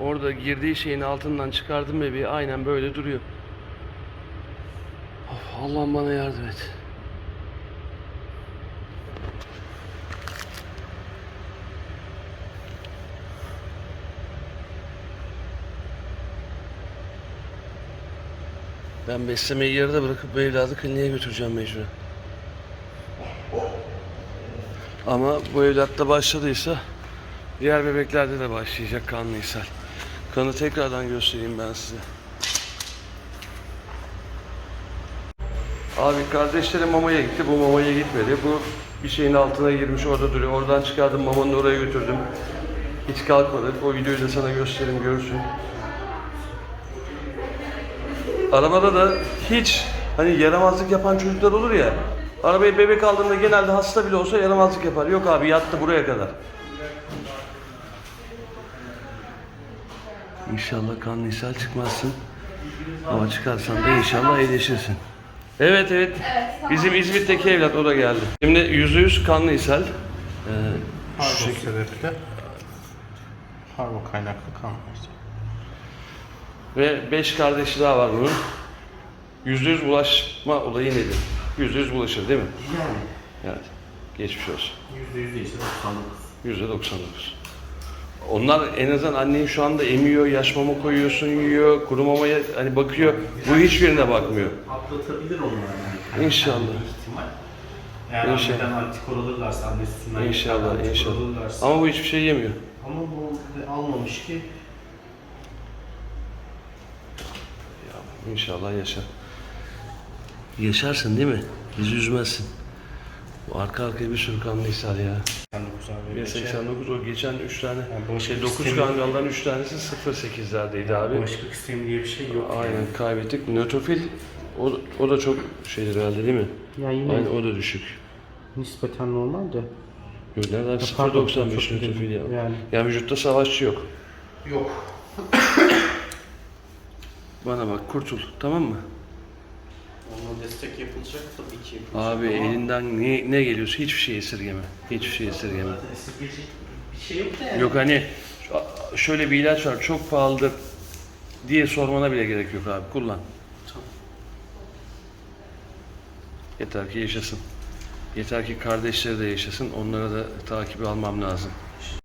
Orada girdiği şeyin altından çıkardım bebeği aynen böyle duruyor. Of, Allah'ım bana yardım et. Ben beslemeyi yarıda bırakıp bu evladı kliniğe götüreceğim mecburen. Ama bu evlatta başladıysa diğer bebeklerde de başlayacak kanlı ishal. Kanı tekrardan göstereyim ben size. Abi kardeşlerim mamaya gitti, bu mamaya gitmedi. Bu bir şeyin altına girmiş orada duruyor. Oradan çıkardım mamanın oraya götürdüm. Hiç kalkmadık. O videoyu da sana göstereyim görürsün. Arabada da hiç hani yaramazlık yapan çocuklar olur ya. Arabaya bebek aldığında genelde hasta bile olsa yaramazlık yapar. Yok abi yattı buraya kadar. İnşallah kanlı ishal çıkmazsın. Ama çıkarsan da inşallah iyileşirsin. Evet evet. Bizim İzmit'teki evlat o da geldi. Şimdi yüzde yüz kanlı ishal. Ee, şu Harbo şekilde. sebeple harbo kaynaklı kan var. Ve beş kardeşi daha var bunun. Yüzde yüz bulaşma olayı nedir? Yüzde yüz bulaşır değil mi? Yani Evet. Geçmiş olsun. yüzde yüz değilse 99. Yüzde 99. Onlar en azından annen şu anda emiyor, yaş mama koyuyorsun, yiyor, kuru mamaya hani bakıyor. Bu hiçbirine bakmıyor. Atlatabilir onlar yani. İnşallah. ihtimal. Eğer İnşallah. anneden antikor alırlarsa, anne sütünden İnşallah, antikor inşallah. alırlarsa. Ama bu hiçbir şey yemiyor. Ama bu almamış ki Ya, İnşallah yaşar. Yaşarsın değil mi? Bizi üzmezsin. Bu arka arkaya bir sürü kanlı ishal ya. 89 abi. 189 o geçen 3 tane, Yani şey bağışıklık 9 sistemi- kangaldan 3 tanesi 08'lerdeydi abi. Bağışıklık sistemi diye bir şey yok. Aynen kaybettik. Nötrofil o, o da çok şeydir herhalde değil mi? Yani yine Aynen o da düşük. nispeten normal de. Yok nereden pardon, 0.95 çok nötrofil ya. yani. Yani vücutta savaşçı yok. Yok. Bana bak kurtul tamam mı? Ona destek yapılacak tabii ki yapılacak. Abi ama elinden ne, ne geliyorsa hiçbir şey esirgeme. Hiçbir şey esirgeme. zaten esirgeyecek bir şey yok da yani. Yok hani şöyle bir ilaç var çok pahalıdır diye sormana bile gerek yok abi. Kullan. Tamam. Yeter ki yaşasın. Yeter ki kardeşleri de yaşasın. Onlara da takibi almam lazım.